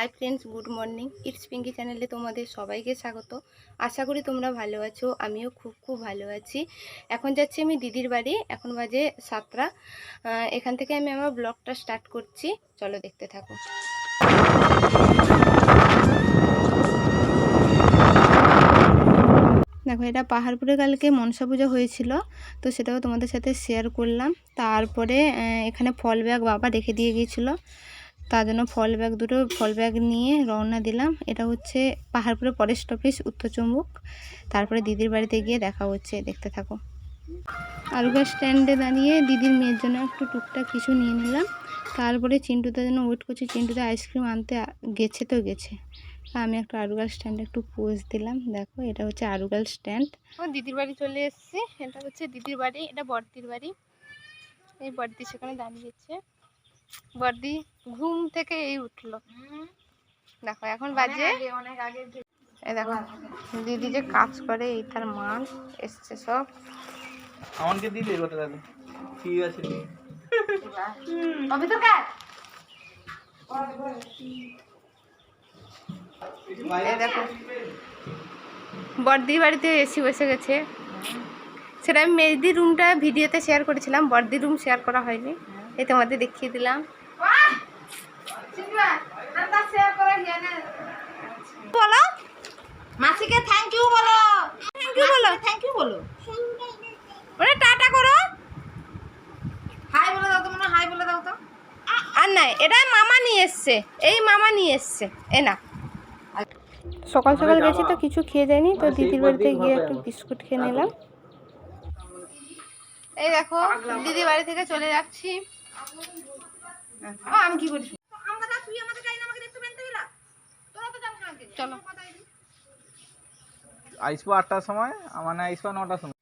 Hi friends good morning it's Pinky চ্যানেলে তোমাদের সবাইকে স্বাগত। আশা করি তোমরা ভালো আছো, আমিও খুব খুব ভালো আছি। এখন যাচ্ছি আমি দিদির বাড়ি, এখন বাজে সাতটা। এখান থেকে আমি আমার ব্লগটা স্টার্ট করছি। চলো দেখতে থাকো। দেখো, এটা পাহাড়পুরে কালকে মনসা পুজো হয়েছিল, তো সেটাও তোমাদের সাথে শেয়ার করলাম। তারপরে এখানে ফল ব্যাগ বাবা রেখে দিয়ে গিয়েছিল। তার জন্য ফল ব্যাগ দুটো, ফল ব্যাগ নিয়ে রওনা দিলাম। এটা হচ্ছে পাহাড়পুরে ফরেস্ট অফিস উত্তর চম্বুক। তারপরে দিদির বাড়িতে গিয়ে দেখা হচ্ছে, দেখতে থাকো। আলুগা স্ট্যান্ডে দাঁড়িয়ে দিদির মেয়ের জন্য একটু টুকটাক কিছু নিয়ে নিলাম। তারপরে চিন্টুদের জন্য ওয়েট করছি চিন্টুতে আইসক্রিম আনতে গেছে তো গেছে। আমি একটা আরুগাল স্ট্যান্ডে একটু পোজ দিলাম। দেখো, এটা হচ্ছে আরুগাল স্ট্যান্ড দিদির বাড়ি চলে এসেছি। এটা হচ্ছে দিদির বাড়ি, এটা বর্দির বাড়ি। এই বর্দি সেখানে দাঁড়িয়েছে। বর্দি ঘুম থেকে এই উঠল। দেখো এখন বাজে। এই দেখো দিদি যে কাজ করে এই তার মান এসছে সব। আমাকে দিলে কথা তাহলে ঠিক আছে। এই দেখো বর্দির বাড়িতে এসি বসে গেছে। সেটা আমি মেজদির রুমটা ভিডিওতে শেয়ার করেছিলাম বর্দির রুম শেয়ার করা হয়নি। এই তোমাদের দেখিয়ে দিলাম। বলো। মাসিকে থ্যাংক ইউ বলো। থ্যাংক ইউ বলো। থ্যাংক ইউ বলো। ওরে টাটা করো। হাই বলে দাও তো মনে হাই বলে দাও তো। আর নাই এটা মামা নিয়ে এসছে। এই মামা নিয়ে এসছে। এ না। সকাল সকাল গেছি তো কিছু খেয়ে যায়নি তো দিদির বাড়িতে গিয়ে একটু বিস্কুট খেয়ে নিলাম। এই দেখো দিদি বাড়ি থেকে চলে যাচ্ছি। আমি কি করছি আমরা তুই আমাদের গাড়ি আমাকে দেখতে পেতে গেলা? তোরা তো যাব না আগে। চলো। আইসবো আটটার সময় আমার আইসবো নটার সময়।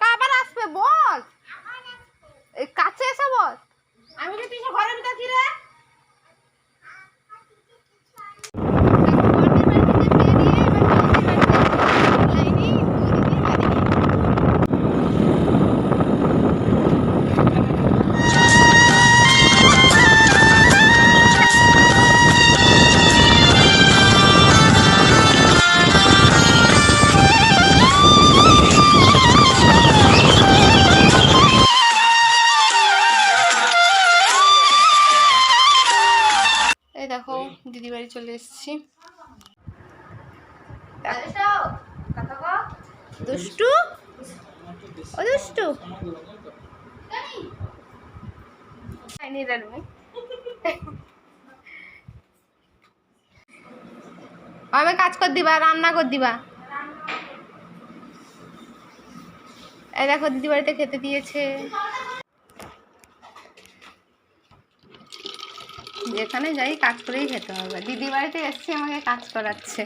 কাবার আসবে বল। এই কাছে এসে বল। আমি তো তুই ঘরের ভিতর কি রে? বাড়ি চলে এসেছি। দুষ্টু? ও দুষ্টু? আমি কাজ কর দিবা রান্না কর দিবা। এই দেখো দিদি বাড়িতে খেতে দিয়েছে। যেখানে যাই, কাজ করেই খেতে হবে। দিদি বাড়িতে এসছি, আমাকে কাজ করাচ্ছে।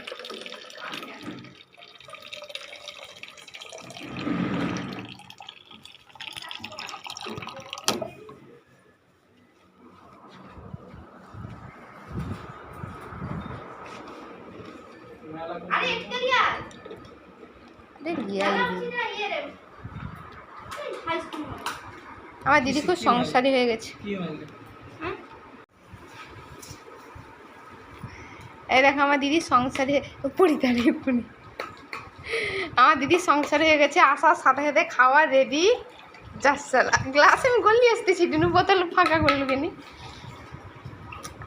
আমার দিদি খুব সংসারী হয়ে গেছে কি হয়েছে এই দেখো, আমার দিদি সংসারে পড়ি দাঁড়িয়ে পড়ি আমার দিদি সংসার হয়ে গেছে, আসার সাথে সাথে খাওয়া রেডি যাচ্ছালা গ্লাস আমি গলি আসতেছি দুনু বোতল ফাঁকা করল কেনি?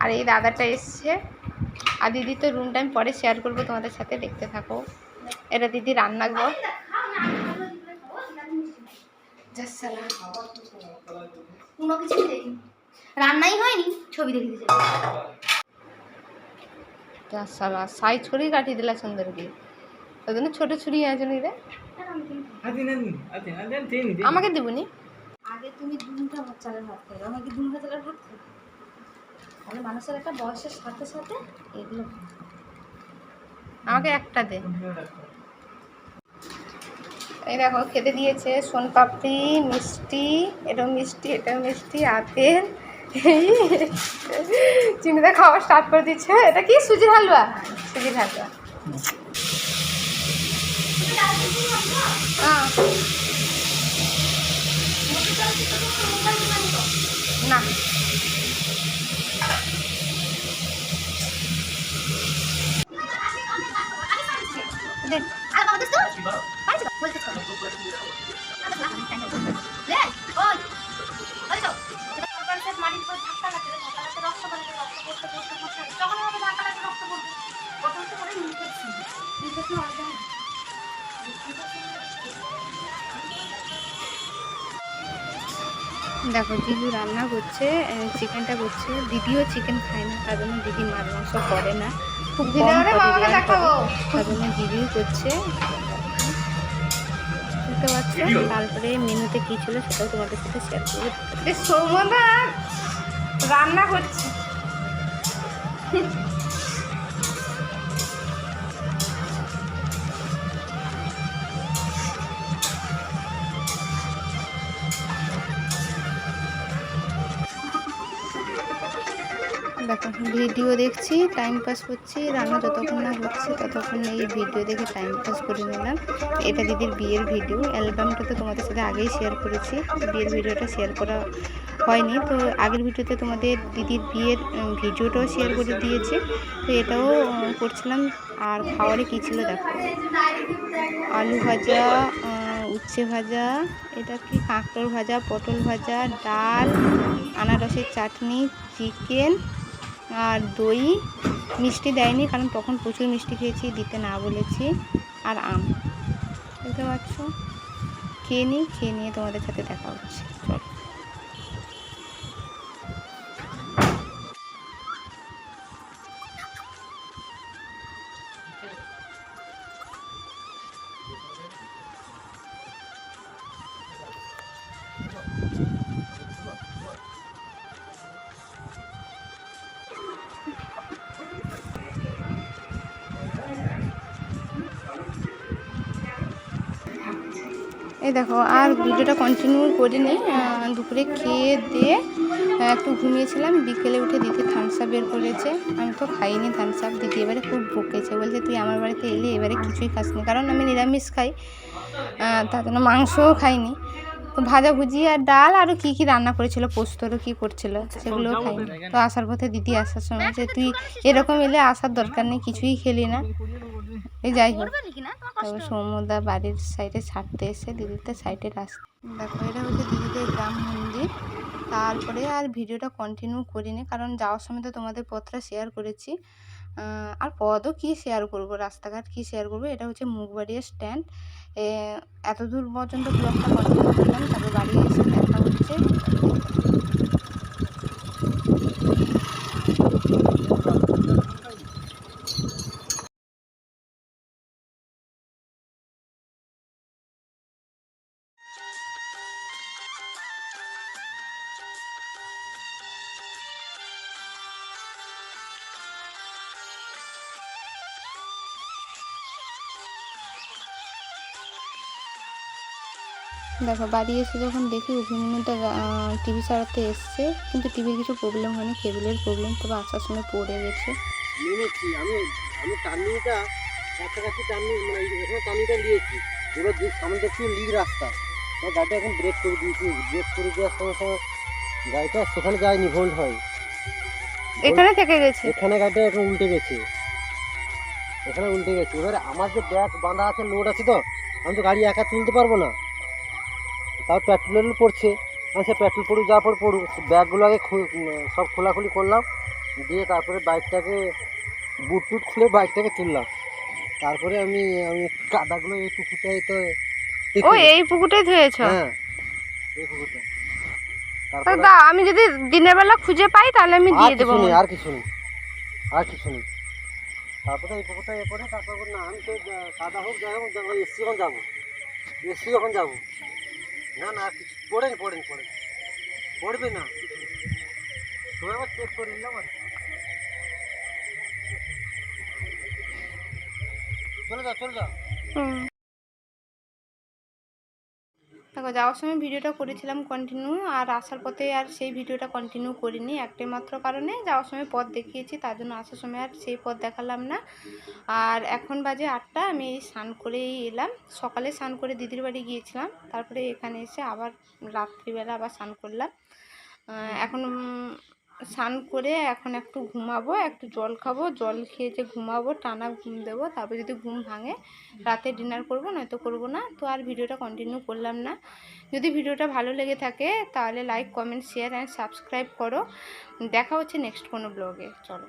আর এই দাদাটা এসছে। আর দিদি তো রুমটা আমি পরে শেয়ার করব, তোমাদের সাথে দেখতে থাকো। এটা দিদি রান্নাঘর যাচ্ছালা কোনো রান্নাই হয়নি, ছবি দেখে দিয়েছে। কাটিয়ে দিলা সুন্দর। দিয়ে ওই জন্য ছোটো ছুরি আছে নি রে আমাকে দেবনি আগে তুমি চালের ভাত খাই আমাকে দুটা চালের ভাত খাই তাহলে মানুষের একটা বয়সের সাথে সাথে এগুলো আমাকে একটা দে। এই দেখো খেতে দিয়েছে সোন পাপড়ি মিষ্টি এটাও মিষ্টি এটাও মিষ্টি আপেল। চিনিতে খাওয়া স্টার্ট করে দিচ্ছে। এটা কি? সুজির হালুয়া? সুজির হালুয়া। না। দেখো দিদি রান্না করছে চিকেনটা করছে। দিদিও চিকেন খায় না তার জন্য দিদি মাছ মাংস করে না। খুব কম করে। তার জন্য দিদিও করছে। বুঝতে পারছ? তারপরে মেনুতে কী ছিল সেটাও তোমাদের সাথে শেয়ার করব। সৌমদা রান্না করছে। ভিডিও দেখছি টাইম পাস করছি রান্না যতক্ষণ না হচ্ছে ততক্ষণ এই ভিডিও দেখে টাইম পাস করে নিলাম। এটা দিদির বিয়ের ভিডিও অ্যালবামটা তো তোমাদের সাথে আগেই শেয়ার করেছি। বিয়ের ভিডিওটা শেয়ার করা হয়নি, তো আগের ভিডিওতে তোমাদের দিদির বিয়ের ভিডিওটাও শেয়ার করে দিয়েছে। তো এটাও করছিলাম। আর খাওয়ারে কী ছিল দেখো? আলু ভাজা উচ্ছে ভাজা, এটা কি? কাঁকড়োর ভাজা, পটল ভাজা, ডাল, আনারসের চাটনি চিকেন আর দই মিষ্টি দেয়নি, কারণ তখন প্রচুর মিষ্টি খেয়েছি, দিতে না বলেছি। আর আম বুঝতে পারছ খেয়ে নিই, খেয়ে নিয়ে তোমাদের সাথে দেখা হচ্ছে। চলো। এই দেখো, আর ভিডিওটা কন্টিনিউ করিনি দুপুরে খেয়ে দিয়ে একটু ঘুমিয়েছিলাম, বিকেলে উঠে দিতে থামস আপ বের করেছে। আমি তো খাইনি থামস আপ দিদি এবারে খুব বকেছে, বলছে তুই আমার বাড়িতে এলে এবারে কিছুই খাসনি, কারণ আমি নিরামিষ খাই তার জন্য মাংসও খাইনি। তো ভাজা ভুজি আর ডাল আরও কী কী রান্না করেছিল পোস্তরও কী করছিল সেগুলোও খাইনি। তো আসার পথে দিদি আসার সময় যে তুই এরকম এলে আসার দরকার নেই কিছুই খেলি না। এই যাই হোক। তবে সৌম্যদা বাড়ির সাইডে ছাড়তে এসে দিদিতে সাইডে রাস্তা দেখো এটা হচ্ছে দিদিদের গ্রাম মন্দির। তারপরে আর ভিডিওটা কন্টিনিউ করিনি, কারণ যাওয়ার সময় তো তোমাদের পথটা শেয়ার করেছি। আর পদও কি শেয়ার করব, রাস্তাঘাট কি শেয়ার করব, এটা হচ্ছে মুখবাড়িয়া স্ট্যান্ড এত দূর পর্যন্ত ব্লগটা কন্টিনিউ করলাম, তারপর বাড়ি এসে দেখা হচ্ছে। দেখো বাড়ি এসে যখন দেখি অভিমন্যুটা টিভি চালাতে এসছে কিন্তু টিভির কিছু প্রবলেম হয়নি কেবিলের প্রবলেম তবে আসার সময় পড়ে গেছে। আমি আমি টার্নিংটা কাছাকাছি টার্নিং মানে এখানে টার্নিংটা নিয়েছি। এবার সামনে দেখছি লিড রাস্তা। আমার গাড়িটা এখন ব্রেক করে দিয়েছি। ব্রেক করে দেওয়ার সঙ্গে সঙ্গে গাড়িটা সেখানে যায়নি ভোল্ট হয়। এখানে থেকে গেছে? এখানে গাড়িটা এখন উল্টে গেছে। এখানে উল্টে গেছে। এবারে আমার যে ব্যাগ বাঁধা আছে লোড আছে তো আমি তো গাড়ি একা তুলতে পারব না। তাও পেট্রোল পড়ছে। আমি সে পেট্রোল পড়ুক যা পড়ে পড়ুক। ব্যাগগুলো আগে সব খোলাখুলি করলাম। দিয়ে তারপরে বাইকটাকে বুট টুট খুলে বাইকটাকে তুললাম। তারপরে আমি আমি কাদাগুলো এই পুকুরটাই তো ও এই পুকুরটাই ধুয়েছ? হ্যাঁ এই পুকুরটা। আমি যদি দিনের বেলা খুঁজে পাই তাহলে আমি দিয়ে দেবো আর কিছু নেই। আর কিছু নেই। তারপরে এই পুকুরটা এ করে তারপর না আমি তো কাদা হোক যাই হোক যাব এসছি যখন যাব। এসছি যখন যাব। না না, আর কিছু পড়েন পড়েন পড়েন। পড়বে না। তোর আবার চেক করে নিলাম আর চলে যা, চলে যাও দেখো, যাওয়ার সময় ভিডিওটা করেছিলাম কন্টিনিউ আর আসার পথে আর সেই ভিডিওটা কন্টিনিউ করিনি। একটাই মাত্র কারণে যাওয়ার সময় পথ দেখিয়েছি, তার জন্য আসার সময় আর সেই পথ দেখালাম না। আর এখন বাজে আটটা, আমি এই স্নান করেই এলাম। সকালে স্নান করে দিদির বাড়ি গিয়েছিলাম, তারপরে এখানে এসে আবার রাত্রিবেলা আবার স্নান করলাম। এখন স্নান করে এখন একটু ঘুমাবো, একটু জল খাব, জল খেয়ে যে ঘুমাবো টানা ঘুম দেবো, তারপর যদি ঘুম ভাঙে রাতে ডিনার করব, নয়তো করব না। তো আর ভিডিওটা কন্টিনিউ করলাম না। যদি ভিডিওটা ভালো লেগে থাকে, তাহলে like comment share and subscribe করো। দেখা হচ্ছে নেক্সট কোনো ব্লগে চলো।